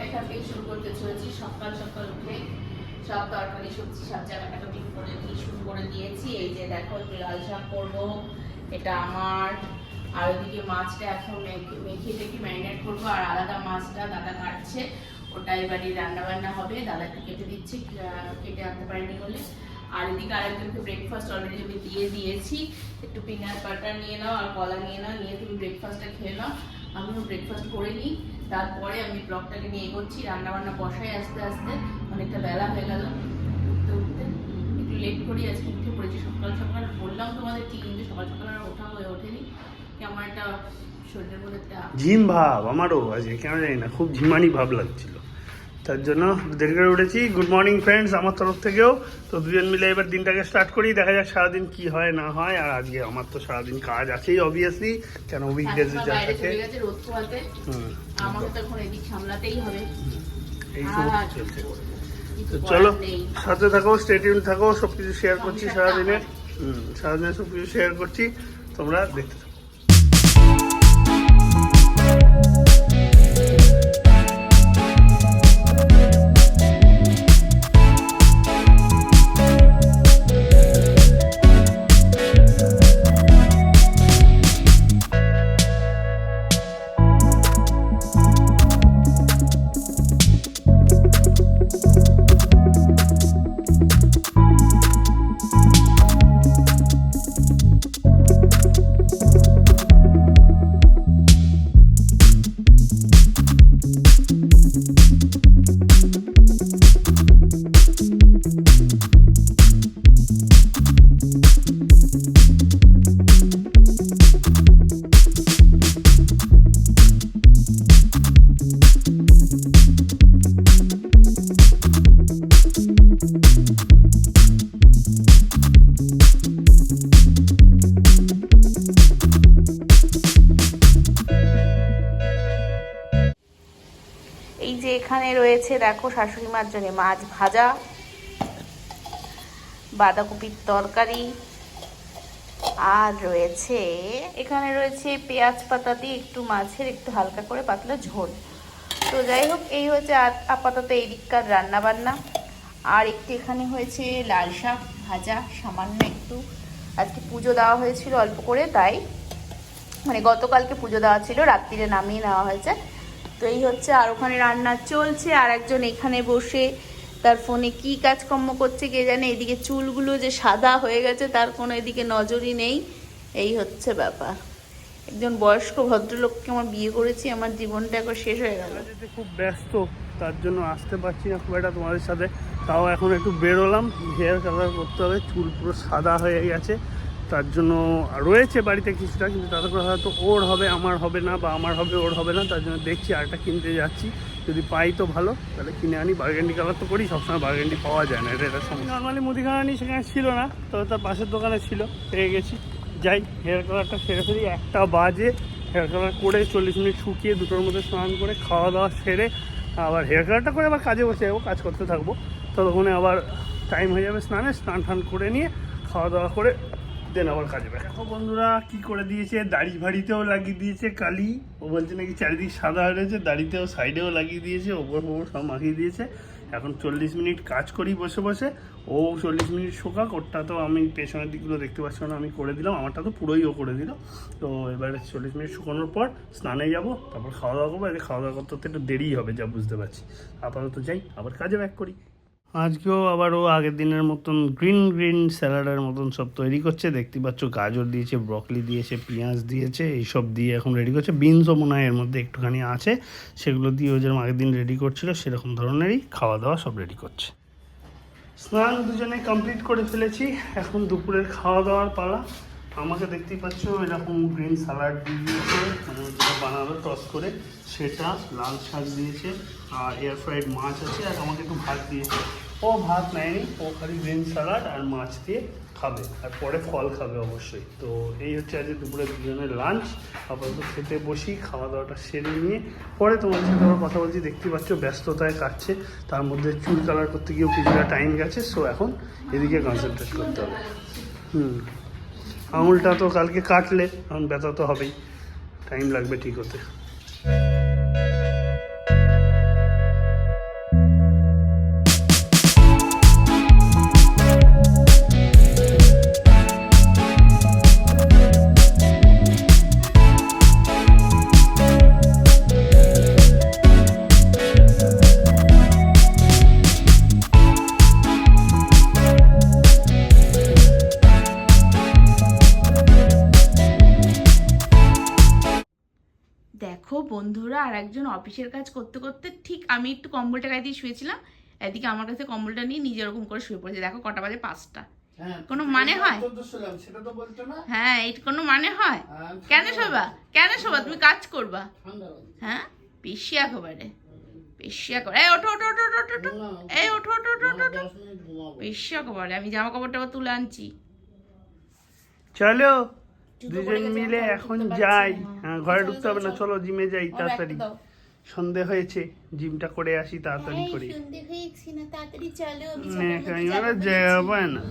এখান থেকে শুরু করতে চলেছি। সকাল সকাল উঠে সব তরকারি, সবজি, সব জায়গা কাটাকুটি করে দিয়ে শুরু করে দিয়েছি। এই যে দেখো, একটু লাল শাক করব, এটা আমার। আর ওদিকে মাছটা এখন মেখে- টেখে ম্যারিনেট করব। আর আলাদা মাছটা দাদা কাটছে। ওটা এবারে রান্না বান্না হবে। দাদা একটু কেটে দিচ্ছে কেটে আনতে পারেনি বলে। আর এদিকে আরেকজনকে ব্রেকফাস্ট অলরেডি আমি দিয়ে দিয়েছি। একটু পিনাট বাটার নিয়ে নাও আর কলা নিয়ে নাও। নিয়ে তুমি ব্রেকফাস্টটা খেয়ে নাও। আমিও ব্রেকফাস্ট করে নিই। তারপরে আমি ব্লগটাকে নিয়ে করছি রান্না বান্না বসাই আস্তে আস্তে, অনেকটা বেলা হয়ে গেল উঠতে উঠতে। একটু লেট করি, আজকে উঠে পড়েছি সকাল সকাল। বললাম তোমাদের ঠিক, কিন্তু সকাল সকাল আর ওঠা হয়ে ওঠেনি। কেমন একটা শরীরের মধ্যে একটা ঝিম ভাব আমারও আজকে, কেন জানি না, খুব ঝিমানি ভাব লাগছিল। তার জন্য দেরি করে উঠেছি। গুড মর্নিং ফ্রেন্ডস আমার তরফ থেকেও। তো দুজন মিলে এবার দিনটাকে স্টার্ট করি। দেখা যাক সারাদিন কি হয় না হয়। আর আজকে আমার তো সারাদিন কাজ আছেই অবভিয়াসলি কেন উইকডেজে যা থাকে চলে সাথে থাকো স্টেটিউন থাকো সব কিছু শেয়ার করছি সারাদিনে। হুম সারাদিনে সব কিছু শেয়ার করছি। তোমরা দেখতে এই যে এখানে রয়েছে, দেখো শাশুড়ি মার জন্য মাছ ভাজা, বাঁধাকপির তরকারি, আর রয়েছে, এখানে রয়েছে পেঁয়াজ পাতা দিয়ে একটু মাছের একটু হালকা করে পাতলা ঝোল। তো যাই হোক, এই হচ্ছে আপাতত এই দিককার রান্না বান্না আর একটু এখানে হয়েছে লাল শাক ভাজা, সামান্য একটু আজকে পুজো দেওয়া হয়েছিল অল্প করে, তাই মানে গতকালকে পুজো দেওয়া ছিল, রাত্রিরে নামিয়ে নেওয়া হয়েছে। তো এই হচ্ছে আর ওখানে রান্না চলছে, আর একজন এখানে বসে তার ফোনে কি কাজকর্ম করছে কে জানে, এদিকে চুলগুলো যে সাদা হয়ে গেছে, তার কোনো এদিকে নজরই নেই। এই হচ্ছে ব্যাপার। একজন বয়স্ক ভদ্রলোককে আমার বিয়ে করেছি, আমার জীবনটা এখন শেষ হয়ে গেল। খুব ব্যস্ত, তার জন্য আসতে পারছি না খুব একটা তোমাদের সাথে। তাও এখন একটু বেরোলাম হেয়ার কালার করতে হবে, চুল পুরো সাদা হয়ে গেছে। তার জন্য রয়েছে বাড়িতে কিছুটা, কিন্তু তাতে করে হয়তো ওর হবে, আমার হবে না, বা আমার হবে, ওর হবে না, তার জন্য দেখছি আরেকটা কিনতে যাচ্ছি। যদি পাই তো ভালো, তাহলে কিনে আনি। বার্গেন্ডি কালার তো করি, সবসময় বার্গেন্ডি পাওয়া যায় না, এটা এটা নর্মালি মুদিখানা নিয়ে সেখানে ছিল না, তবে তার পাশের দোকানে ছিল, পেয়ে গেছি। যাই, হেয়ার কালারটা সেরে ফেলি, একটা বাজে। হেয়ার কালার করে চল্লিশ মিনিট শুকিয়ে দুটোর মধ্যে স্নান করে খাওয়া দাওয়া সেরে, আবার হেয়ার কালারটা করে আবার কাজে বসে যাব, কাজ করতে থাকব। ততক্ষণে আবার টাইম হয়ে যাবে স্নানে, স্নান টান করে নিয়ে খাওয়া দাওয়া করে দেন আবার কাজে দেখো বন্ধুরা, কি করে দিয়েছে? দাড়ি ভাড়িতেও লাগিয়ে দিয়েছে কালি। ও বলছে নাকি চারিদিক সাদা হয়ে রয়েছে, দাড়িতেও সাইডেও লাগিয়ে দিয়েছে, ওপর ওপর সব মাখিয়ে দিয়েছে। এখন চল্লিশ মিনিট কাজ করি বসে বসে, ও চল্লিশ মিনিট শোকাক, ওরটা তো আমি পেছনের দিকগুলো দেখতে পাচ্ছি না, আমি করে দিলাম, আমারটা তো পুরোই ও করে দিল। তো এবারে চল্লিশ মিনিট শুকানোর পর স্নানে যাব, তারপর খাওয়া দাওয়া করব খাওয়া দাওয়া করতে করতে একটু দেরিই হবে, যা বুঝতে পারছি। আপাতত যাই, আবার কাজে ব্যাক করি। আজকেও আবার ও আগের দিনের মতন গ্রিন গ্রিন স্যালাডের মতন সব তৈরি করছে। দেখতে পাচ্ছ গাজর দিয়েছে ব্রকলি দিয়েছে, পেঁয়াজ দিয়েছে, এইসব দিয়ে এখন রেডি করছে। বিনসও মনে হয় এর মধ্যে একটুখানি আছে। সেগুলো দিয়ে ও যেরকম আগের দিন রেডি করছিল, সেরকম ধরনেরই খাওয়া দাওয়া সব রেডি করছে। স্নান দুজনে কমপ্লিট করে ফেলেছি। এখন দুপুরের খাওয়া দাওয়ার পালা। আমাকে দেখতেই পাচ্ছ, এরকম গ্রিন স্যালাড দিয়েছে। মানে যেটা বানালো, টস করে। সেটা লাল শাক দিয়েছে, আর এয়ার ফ্রাইড মাছ আছে, আর আমাকে একটু ভাত দিয়েছে। ও ভাত নেয়নি, ও খালি গ্রিন স্যালাড আর মাছ দিয়ে খাবে, আর পরে ফল খাবে অবশ্যই। তো এই হচ্ছে আজকে দুপুরে দুজনের লাঞ্চ আপাতত খেতে বসি খাওয়া দাওয়াটা সেরে নিয়ে। পরে তোমাদের সাথে আবার কথা বলছি দেখতে পাচ্ছ ব্যস্ততায় কাটছে। তার মধ্যে চুল কালার করতে গিয়েও কিছুটা টাইম গেছে সো এখন এদিকে কনসেন্ট্রেট করতে হবে। হুম। আঙুলটা তো কালকে কাটলে এখন ব্যথা তো হবেই। টাইম লাগবে ঠিক হতে। একজন অফিসের কাজ করতে করতে ঠিক আমি একটু কম্বলটা গায়ে দিয়ে শুয়েছিলাম এদিকে আমার কাছে কম্বলটা নিয়ে নিজে ওরকম করে শুয়ে পড়েছে। দেখো কটা বাজে পাঁচটা। হ্যাঁ, কোনো মানে হয়? সেটা তো বলছো না? হ্যাঁ এটা কোনো মানে হয়? হ্যাঁ, কেন শোবা? কেন শোবা? তুমি কাজ করবা। হ্যাঁ? পেশি একেবারে পেশি একেবারে এই ওঠো ওঠো ওঠো ওঠো ওঠো ওঠো। এই ওঠো ওঠো ওঠো ওঠো একেবারে আমি জামা কাপড়টা আবার তুলে আনছি। চলো। দুজন মিলে এখন যাই। হ্যাঁ, ঘরে ঢুকতে হবে না চলো, জিমে যাই তাড়াতাড়ি। সন্ধে হয়েছে জিমটা করে আসি তাড়াতাড়ি করে। না তাড়াতাড়ি চলো আমি যাবে না।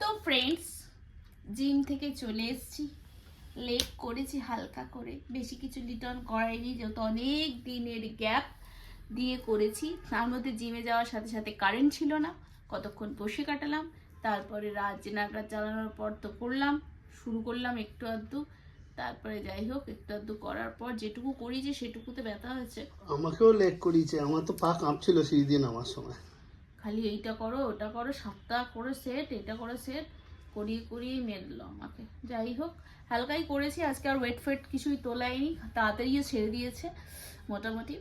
তো ফ্রেন্ডস জিম থেকে চলে এসেছি। লেগ করেছি হালকা করে। বেশি কিছু রিটার্ন করাইনি, যেহেতু অনেক দিনের গ্যাপ দিয়ে করেছি। তার মধ্যে জিমে যাওয়ার সাথে সাথে কারেন্ট ছিল না। কতক্ষণ বসে কাটালাম, তারপরে রাত জেনারেটার চালানোর পর তো করলাম। শুরু করলাম একটু আধটু। তারপরে যাই হোক একটু আধটু করার পর যেটুকু করি যে সেটুকুতে ব্যথা হয়েছে। আমাকেও লেগ করিয়েছে আমার তো পা কাঁপছিল সেই দিন আমার সময়। খালি এইটা করো ওটা করো সাতটা করে সেট এটা করে সেট করিয়ে করিয়ে মেরল আমাকে। যাই হোক হালকাই করেছি আজকে আর ওয়েট ফেট কিছুই তোলায়নি তাড়াতাড়িও ছেড়ে দিয়েছে মোটামুটি।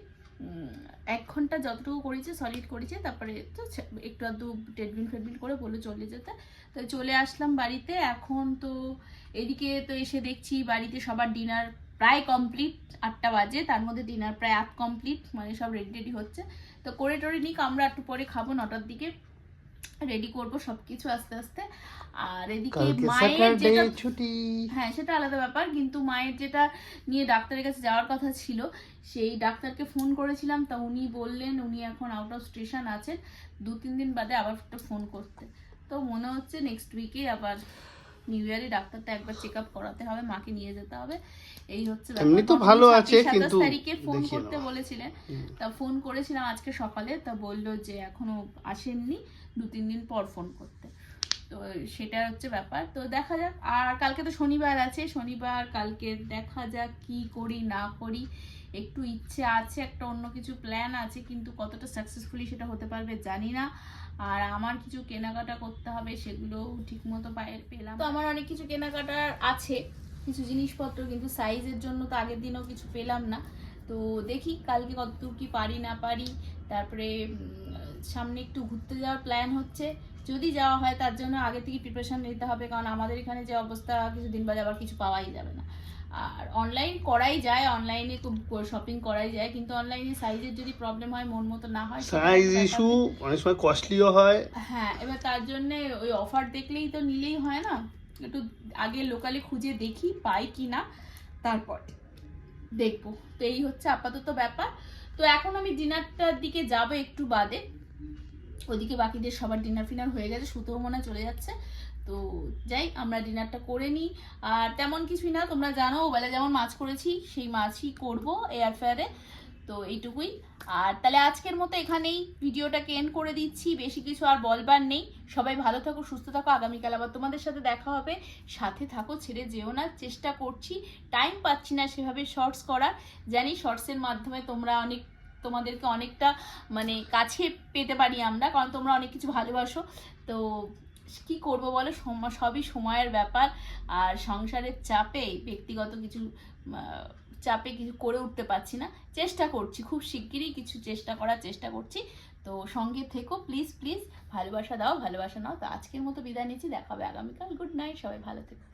এক ঘণ্টা যতটুকু করেছে সলিড করেছে, তারপরে তো একটু আধটু ট্রেডমিল ফেডমিল করে বলে চলে যেতে। তো চলে আসলাম বাড়িতে, এখন তো এদিকে তো এসে দেখছি বাড়িতে সবার ডিনার প্রায় কমপ্লিট আটটা বাজে, তার মধ্যে ডিনার প্রায় আধ কমপ্লিট মানে সব রেডি রেডি হচ্ছে। তো করে টরে নিক, আমরা একটু পরে খাব নটার দিকে। রেডি করব সবকিছু আস্তে আস্তে। আর এদিকে মায়ের যেটা ছুটি। হ্যাঁ সেটা আলাদা ব্যাপার কিন্তু মায়ের যেটা নিয়ে ডাক্তারের কাছে যাওয়ার কথা ছিল সেই ডাক্তারকে ফোন করেছিলাম তা উনি বললেন উনি এখন আউট অফ স্টেশন আছেন দু তিন দিন বাদে আবার একটা ফোন করতে। তো মনে হচ্ছে নেক্সট উইকে আবার নিউ ইয়ারে ডাক্তারটা একবার চেক আপ করাতে হবে মাকে নিয়ে যেতে হবে। এই হচ্ছে এমনি তো ভালো আছে, কিন্তু তারিখে ফোন করতে বলেছিলেন। তা ফোন করেছিলাম আজকে সকালে তা বলল যে এখনও আসেননি দু তিন দিন পর ফোন করতে। তো সেটা হচ্ছে ব্যাপার। তো দেখা যাক আর কালকে তো শনিবার আছে শনিবার কালকে দেখা যাক কি করি না করি। একটু ইচ্ছে আছে একটা অন্য কিছু প্ল্যান আছে কিন্তু কতটা সাকসেসফুলি সেটা হতে পারবে জানি না। আর আমার কিছু কেনাকাটা করতে হবে, সেগুলো ঠিকমতো পেলাম। তো আমার অনেক কিছু কেনাকাটার আছে, কিছু জিনিসপত্র, কিন্তু সাইজের জন্য তো আগের দিনও কিছু পেলাম না। তো দেখি কালকে কতদূর কি পারি, না পারি। তারপরে সামনে একটু ঘুরতে যাওয়ার প্ল্যান হচ্ছে। যদি যাওয়া হয়, তার জন্য আগে থেকে প্রিপারেশন নিতে হবে, কারণ আমাদের এখানে যে অবস্থা, কিছুদিন বাদে আবার কিছু পাওয়াই যাবে না। আর অনলাইন করাই যায় অনলাইনে খুব শপিং করাই যায় কিন্তু অনলাইনে সাইজের যদি প্রবলেম হয় মন মতো না হয় সাইজ ইস্যু অনেক সময় কস্টলিও হয়। হ্যাঁ এবার তার জন্য ওই অফার দেখলেই তো নিলেই হয় না। একটু আগে লোকালে খুঁজে দেখি পাই কি না তারপর দেখব। তো এই হচ্ছে আপাতত ব্যাপার। তো এখন আমি ডিনারটার দিকে যাব একটু বাদে। ওদিকে বাকিদের সবার ডিনার ফিনার হয়ে গেছে সুতোও মনে চলে যাচ্ছে। তো যাই, আমরা ডিনারটা করে নিই। আর তেমন কিছুই না, তোমরা জানো, ওবেলা যেমন মাছ করেছি, সেই মাছই করব এয়ার তো এইটুকুই। আর তাহলে আজকের মতো এখানেই ভিডিওটাকে এন্ড করে দিচ্ছি। বেশি কিছু আর বলবার নেই। সবাই ভালো থাকো, সুস্থ থাকো। আগামীকাল আবার তোমাদের সাথে দেখা হবে। সাথে থাকো, ছেড়ে যেও না। চেষ্টা করছি। টাইম পাচ্ছি না সেভাবে শর্টস করার। জানি শর্টসের মাধ্যমে তোমরা অনেক, তোমাদেরকে অনেকটা মানে কাছে পেতে পারি আমরা, কারণ তোমরা অনেক কিছু ভালোবাসো। তো কি করব বলো? সবই সময়ের ব্যাপার। আর সংসারের চাপে ব্যক্তিগত কিছু চাপে কিছু করে উঠতে পারছি না। চেষ্টা করছি, খুব শিগগিরই কিছু চেষ্টা করার চেষ্টা করছি। তো সঙ্গে থেকো প্লিজ প্লিজ ভালোবাসা দাও, ভালোবাসা নাও। তো আজকের মতো বিদায় নিচ্ছি দেখাবে আগামীকাল। গুড নাইট সবাই ভালো থেকো।